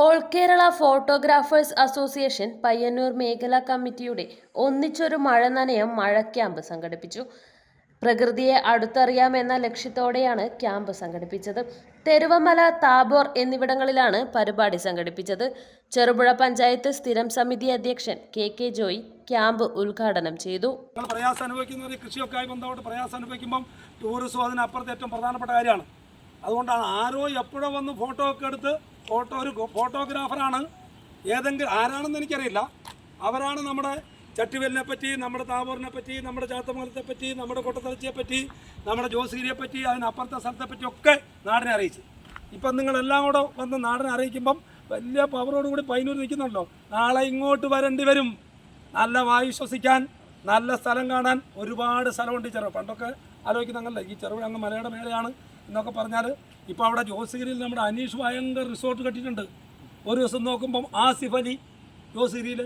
All Kerala photographers association Payyanur മേഖലാ കമ്മിറ്റിയുടെ ഒന്നിച്ചൊരു മഴ നനയം മഴ ക്യാമ്പ് സംഘടിപ്പിച്ചു. പ്രകൃതിയെ അടുത്തറിയാമെന്ന ലക്ഷ്യത്തോടെയാണ് ക്യാമ്പ് സംഘടിപ്പിച്ചത്. തെരുവമല താബോർ എന്നിവിടങ്ങളിലാണ് പരിപാടി സംഘടിപ്പിച്ചത്. ചെറുപുഴ പഞ്ചായത്ത് സ്ഥിരം സമിതി അധ്യക്ഷൻ കെ കെ ജോയി ക്യാമ്പ് ഉദ്ഘാടനം ചെയ്തു. പ്രയാസം അനുഭവിക്കുന്നവർ കൃഷിയൊക്കെ ബന്ധപ്പെട്ട് പ്രയാസം അനുഭവിക്കുമ്പം ടൂറിസം അതിനപ്പുറത്ത് ഏറ്റവും പ്രധാനപ്പെട്ട കാര്യമാണ്. അതുകൊണ്ടാണ് ആരോ എപ്പോഴോ വന്ന് ഫോട്ടോ ഒക്കെ എടുത്ത് ഫോട്ടോ ഒരു ഫോട്ടോഗ്രാഫറാണ്. ഏതെങ്കിലും ആരാണെന്ന് എനിക്കറിയില്ല. അവരാണ് നമ്മുടെ ചട്ടിവലിനെ പറ്റി നമ്മുടെ താബോറിനെ പറ്റി നമ്മുടെ ചാത്തമംഗലത്തെ പറ്റി നമ്മുടെ കൊട്ടത്തലച്ചിയെ പറ്റി നമ്മുടെ ജോസിഗിരിയെ പറ്റി അതിനപ്പുറത്തെ സ്ഥലത്തെ പറ്റി ഒക്കെ നാടിനെ അറിയിച്ചു. ഇപ്പം നിങ്ങളെല്ലാം കൂടെ വന്ന് നാടിനെ അറിയിക്കുമ്പം വലിയ പവറോടുകൂടി പൈനൂർ നിൽക്കുന്നുണ്ടോ? നാളെ ഇങ്ങോട്ട് വരേണ്ടി വരും. നല്ല വായു ശ്വസിക്കാൻ നല്ല സ്ഥലം കാണാൻ ഒരുപാട് സ്ഥലമുണ്ട് ഈ ചെറുവ്. പണ്ടൊക്കെ ആലോചിക്കുന്ന ഈ ചെറുപുഴ അങ്ങ് മലയുടെ മേലെയാണ്. എന്നൊക്കെ പറഞ്ഞാൽ ഇപ്പോൾ അവിടെ ജോസിഗിരിയിൽ നമ്മുടെ അനീഷ് ഭയങ്കര റിസോർട്ട് കെട്ടിയിട്ടുണ്ട്. ഒരു ദിവസം നോക്കുമ്പം ആസിഫ് അലി ജോസിഗിരിയിൽ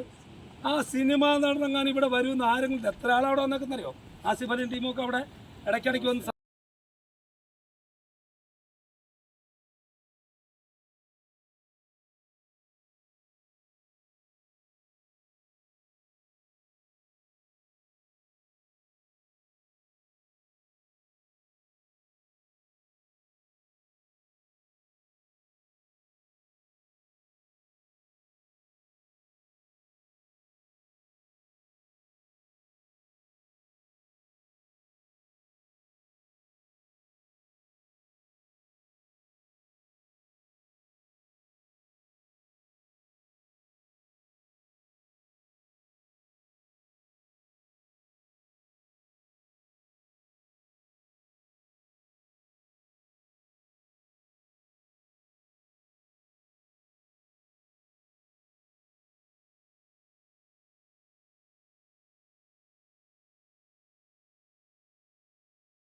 ആ സിനിമ നടന്നെങ്ങാനും ഇവിടെ വരുമെന്ന് ആരെങ്കിലും എത്ര ആളവിടെ വന്നേക്കുന്നറിയോ? ആസിഫ് അലിയും ടീമൊക്കെ അവിടെ ഇടയ്ക്കിടയ്ക്ക് വന്ന്